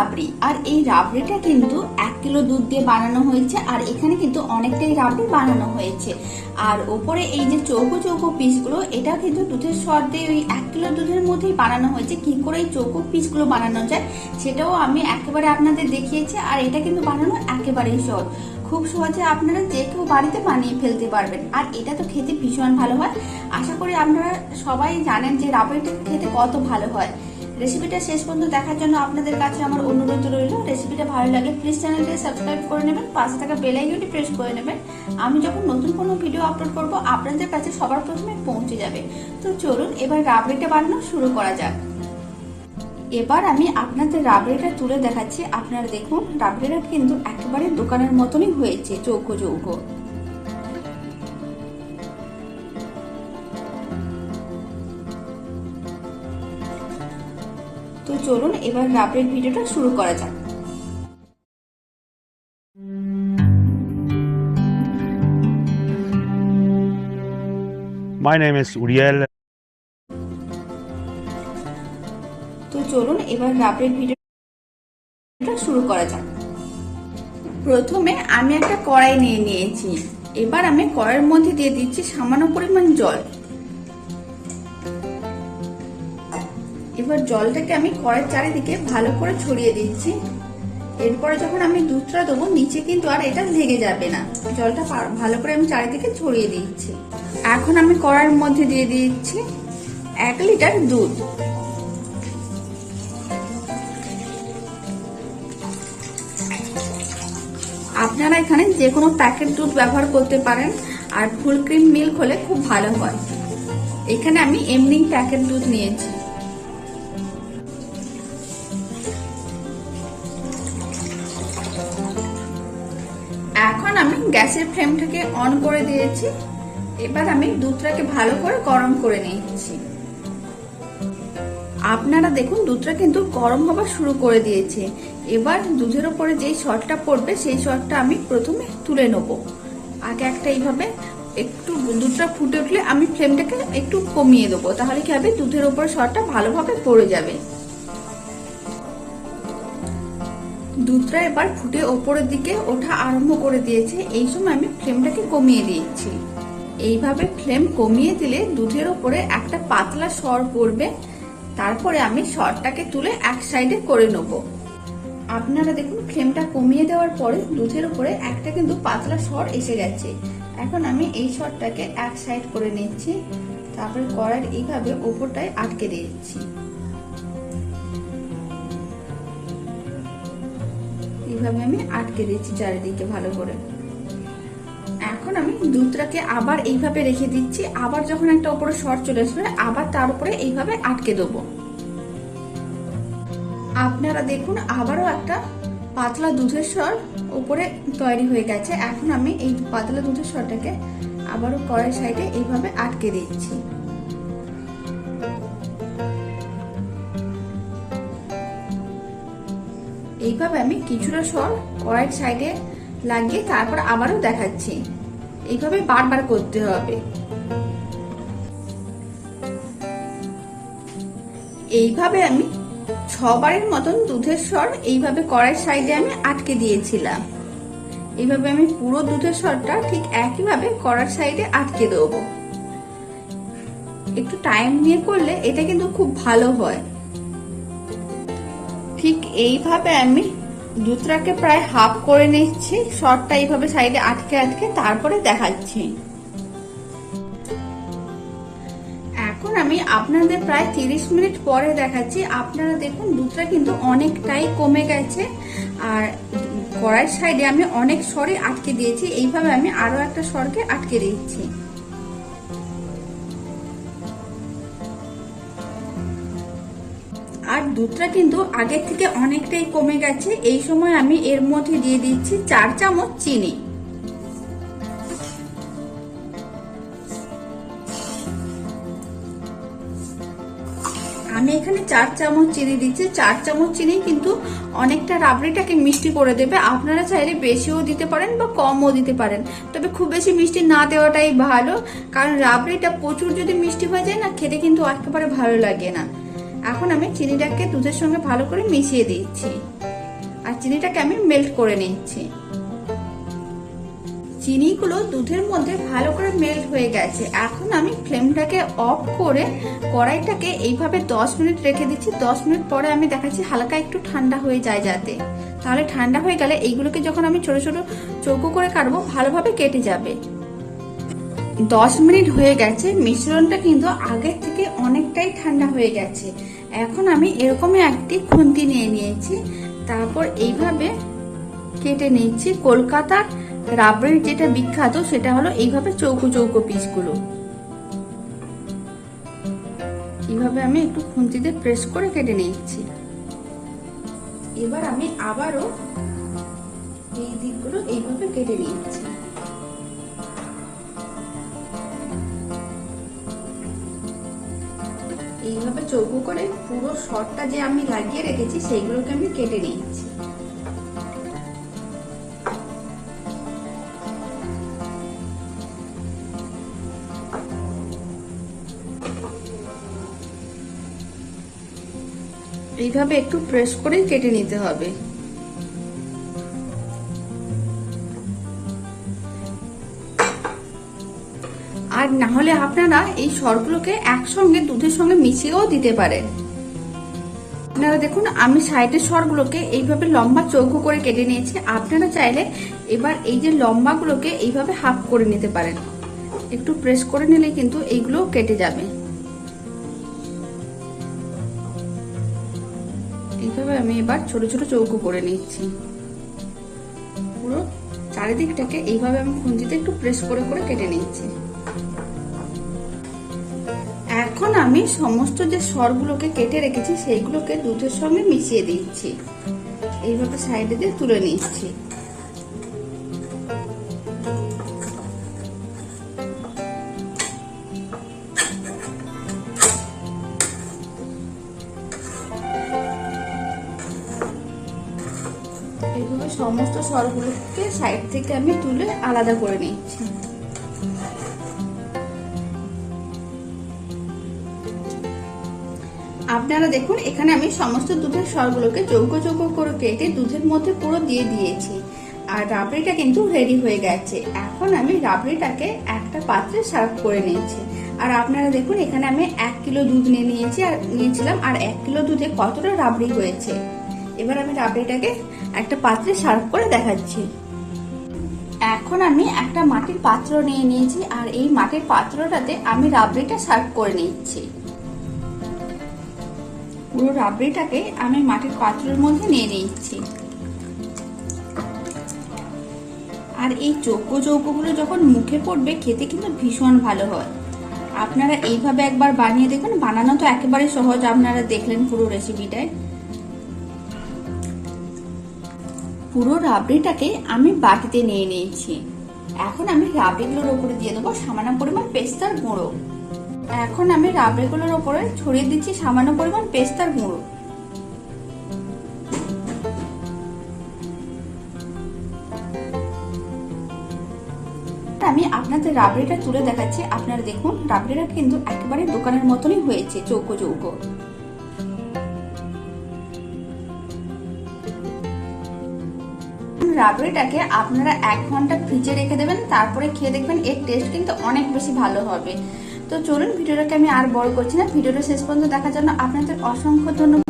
রাবড়ি। আর এই রাবড়িটা কিন্তু এক কিলো দুধ দিয়ে বানানো হয়েছে, আর এখানে কিন্তু অনেকটাই রাবড়ি বানানো হয়েছে। আর ওপরে এই যে চৌকো চৌকো পিসগুলো, এটা কিন্তু দুধের সর দিয়ে ওই এক কিলো দুধের মধ্যেই বানানো হয়েছে। কি করে এই চৌকো পিসগুলো বানানো যায়, সেটাও আমি একেবারে আপনাদের দেখিয়েছি, আর এটা কিন্তু বানানো একেবারেই সহজ। খুব সহজে আপনারা যে কেউ বাড়িতে বানিয়ে ফেলতে পারবেন। আর এটা তো খেতে ভীষণ ভালো হয়। আশা করি আপনারা সবাই জানেন যে রাবড়িটা খেতে কত ভালো হয়। রেসিপিটা শেষ পর্যন্ত দেখার জন্য আপনাদের কাছে আমার অনুরোধ রইল। রেসিপিটা ভালো লাগে প্লিজ চ্যানেলটি সাবস্ক্রাইব করে নেবেন, পাশে থাকা বেল আইকনটি প্রেস করে নেবেন। আমি যখন নতুন কোনো ভিডিও আপলোড করব, আপনাদের কাছে সবার প্রথমে পৌঁছে যাবে। তো চলুন, এবার রাবড়িটা বানানো শুরু করা যাক। এবার আমি আপনাদের রাবড়িটা তুলে দেখাচ্ছি। আপনারা দেখুন, রাবড়িটা কিন্তু একেবারে দোকানের মতনই হয়েছে, চৌকো চৌকো। চলুন এবার রাবড়ির ভিডিওটা শুরু করা যাক। My name is Uriel. তো চলুন এবার রাবড়ির ভিডিওটা শুরু করা যাক। প্রথমে আমি একটা কড়াই নিয়ে নিয়েছি। এবার আমি কড়াইয়ের মধ্যে দিয়ে দিচ্ছি সামান্য পরিমাণ জল। এবার জলটাকে আমি কড়াইয়ের চারিদিকে ভালো করে ছড়িয়ে দিচ্ছি। এরপরে যখন আমি দুধটা দেবো, নিচে কিন্তু আর এটা লেগে যাবে না। জলটা ভালো করে আমি চারিদিকে ছড়িয়ে দিচ্ছি। এখন আমি কড়ার মধ্যে দিয়ে দিচ্ছি এক লিটার দুধ। আপনারা এখানে যে কোনো প্যাকেট দুধ ব্যবহার করতে পারেন, আর ফুল ক্রিম মিল্ক হলে খুব ভালো হয়। এখানে আমি এমনি প্যাকেট দুধ নিয়েছি। গ্যাসের ফ্লেমটাকে অন করে দিয়েছি। এবার আমি দুধটাকে ভালো করে গরম করে নিচ্ছি। আপনারা দেখুন, দুধটা কিন্তু গরম হওয়া শুরু করে দিয়েছে। এবার দুধের ওপরে যেই শটটা পড়বে, সেই শটটা আমি প্রথমে তুলে নেব। আগে একটা এইভাবে একটু দুধটা ফুটে উঠলে আমি ফ্লেমটাকে একটু কমিয়ে দেবো। তাহলে কি হবে? দুধের ওপরে শটটা ভালোভাবে পড়ে যাবে। দুধটা এবার ফুটে ওপরের দিকে ওঠা আরম্ভ করে দিয়েছে। এই সময় আমি ফ্লেমটাকে কমিয়ে দিয়েছি। এইভাবে ফ্লেম কমিয়ে দিলে দুধের ওপরে একটা পাতলা সর পড়বে। তারপরে আমি সরটাকে তুলে এক সাইডে করে নেব। আপনারা দেখুন, ফ্লেমটা কমিয়ে দেওয়ার পরে দুধের ওপরে একটা কিন্তু পাতলা সর এসে গেছে। এখন আমি এই সরটাকে এক সাইড করে নিচ্ছি। তারপরে কড়াইয়ের এইভাবে ওপরটায় আটকে দিচ্ছি এইভাবে আমি আটকে দিচ্ছি চারিদিকে ভালো করে। এখন আমি দুধটাকে আবার এইভাবে রেখে দিচ্ছি, আবার যখন একটা উপরে শর্ট চলে আসবে, আবার তার উপরে এইভাবে আটকে দেবো। আপনারা দেখুন, আবারও একটা পাতলা দুধের স্বর উপরে তৈরি হয়ে গেছে। এখন আমি এই পাতলা দুধের স্বরটাকে আবারও কড়াই সাইডে এইভাবে আটকে দিচ্ছি। এইভাবে আমি কিছুটা স্বর কড়াইয়ের সাইডে লাগিয়ে তারপর আবারও দেখাচ্ছি। এইভাবে বারবার করতে হবে। এইভাবে আমি ছবারের মতন দুধের স্বর এইভাবে কড়াইয়ের সাইডে আমি আটকে দিয়েছিলাম। এইভাবে আমি পুরো দুধের স্বরটা ঠিক একইভাবে কড়ার সাইডে আটকে দেবো। একটু টাইম নিয়ে করলে এটা কিন্তু খুব ভালো হয়। ঠিক এইভাবে আমি দুধটাকে প্রায় হাফ করে নিচ্ছি, শর্টটা এইভাবে সাইডে আটকে আটকে তারপরে দেখাচ্ছি। এখন আমি আপনাদের প্রায় তিরিশ মিনিট পরে দেখাচ্ছি। আপনারা দেখুন দুধটা কিন্তু অনেকটাই কমে গেছে আর কড়াইয়ের সাইডে আমি অনেক স্বরে আটকে দিয়েছি। এইভাবে আমি আরও একটা স্বরকে আটকে দিচ্ছি। আর দুধটা কিন্তু আগের থেকে অনেকটাই কমে গেছে। এই সময় আমি এর মধ্যে দিয়ে দিচ্ছি চার চামচ চিনি। আমি এখানে চার চামচ চিনি দিচ্ছি। চার চামচ চিনি কিন্তু অনেকটা রাবড়িটাকে মিষ্টি করে দেবে। আপনারা চাইলে বেশিও দিতে পারেন বা কমও দিতে পারেন। তবে খুব বেশি মিষ্টি না দেওয়াটাই ভালো। কারণ রাবড়িটা প্রচুর যদি মিষ্টি হয়ে যায় না, খেতে কিন্তু একেবারে ভালো লাগে না। এখন আমি চিনিটাকে দুধের সঙ্গে ভালো করে মিশিয়ে দিচ্ছি। আর চিনিটাকে আমি মেল্ট করে নিচ্ছি। চিনিগুলো দুধের মধ্যে ভালো করে মেল্ট হয়ে গেছে। এখন আমি ফ্লেমটাকে অফ করে কড়াইটাকে এইভাবে 10 মিনিট রেখে দিচ্ছি। 10 মিনিট পরে আমি দেখাচ্ছি হালকা একটু ঠান্ডা হয়ে যায় যাতে। তাহলে ঠান্ডা হয়ে গেলে এইগুলোকে যখন আমি ছোট ছোট চৌকো করে কাটবো, ভালোভাবে কেটে যাবে। দশ মিনিট হয়ে গেছে, মিশ্রণটা কিন্তু আগের থেকে অনেকটাই ঠান্ডা হয়ে গেছে। এখন আমি এরকমই একটি খুন্তি নিয়ে নিয়েছি, তারপর এইভাবে কেটে নিচ্ছি। কলকাতার রাবড়ির যেটা বিখ্যাত, সেটা হলো এইভাবে চৌকো চৌকো পিসগুলো। এইভাবে আমি একটু খুন্তিতে প্রেস করে কেটে নিচ্ছি। এবার আমি আবারও এই দিকগুলো এইভাবে কেটে নিচ্ছি। এইভাবে চৌকো করে পুরো শর্টটা যে আমি লাগিয়ে রেখেছি, সেইগুলোকে আমি কেটে নিয়েছি। এইভাবে একটু প্রেস করে কেটে নিতে হবে। আর না হলে আপনারা এই সরগুলোকে একসঙ্গে, দুধের সঙ্গে মিশিয়েও দিতে পারেন। আপনারা দেখুন, আমি সাইডের সরগুলোকে এইভাবে লম্বা চৌকো করে কেটে নিয়েছি। আপনারা চাইলে এবার এই যে লম্বাগুলোকে এইভাবে হাফ করে নিতে পারেন। একটু প্রেস করে নিলে কিন্তু এইগুলো কেটে যাবে। এইভাবে আমি এবার ছোট ছোট চৌকো করে নিচ্ছি। পুরো চারিদিকটাকে এইভাবে আমি খুঁজিতে একটু প্রেস করে করে কেটে নিচ্ছি। এখন আমি সমস্ত যে সরগুলোকে কেটে রেখেছি, সেইগুলোকে দুধের সঙ্গে মিশিয়ে দিচ্ছি। এইভাবে সাইডে দিয়ে তুলে নিচ্ছি। সমস্ত স্বরগুলোকে সাইড থেকে আমি তুলে আলাদা করে নিচ্ছি। আপনারা দেখুন, এখানে আমি সমস্ত দুধের স্বরগুলোকে চৌকো চৌকো করে কেটে দুধের মধ্যে পুরো দিয়ে দিয়েছি। আর রাবড়িটা কিন্তু রেডি হয়ে গেছে। এখন আমি রাবড়িটাকে একটা পাত্রে সার্ভ করে নিয়েছি। আর আপনারা দেখুন, এখানে আমি এক কিলো দুধ নিয়ে নিয়েছি, আর নিয়েছিলাম, আর এক কিলো দুধে কতটা রাবড়ি হয়েছে। এবার আমি রাবড়িটাকে একটা পাত্রে সার্ভ করে দেখাচ্ছি। এখন আমি একটা মাটির পাত্র নিয়ে নিয়েছি, আর এই মাটির পাত্রটাতে আমি রাবড়িটা সার্ভ করে নিচ্ছি। পুরো রাবড়িটাকে আমি মাটির পাত্রের মধ্যে নিয়ে নিচ্ছি। আর এই চৌকো চৌকোগুলো যখন মুখে পড়বে, খেতে কিন্তু ভীষণ ভালো হয়। আপনারা এইভাবে একবার বানিয়ে দেখুন। বানানো তো একেবারে সহজ, আপনারা দেখলেন পুরো রেসিপিটায় পুরো রাবড়িটাকে আমি বাটিতে নিয়ে নিয়েছি। এখন আমি রাবড়িগুলোর উপরে দিয়ে দেবো সামান্য পরিমাণ পেস্তার গুঁড়ো। এখন আমি রাবড়িগুলোর উপরে ছড়িয়ে দিচ্ছি সামান্য পরিমাণ পেস্তার গুঁড়ো। আমি আপনাদের রাবড়িটা তুলে দেখাচ্ছি। আপনারা দেখুন রাবড়িটা কিন্তু একেবারে দোকানের মতনই হয়েছে, চৌকো চৌকো। রাবড়িটাকে আপনারা এক ঘণ্টা ফ্রিজে রেখে দেবেন, তারপরে খেয়ে দেখবেন এর টেস্ট কিন্তু অনেক বেশি ভালো হবে। তো চলুন, ভিডিওটাকে আমি আর বড় করছি না। ভিডিওটা শেষ পর্যন্ত দেখার জন্য আপনাদের অসংখ্য ধন্যবাদ।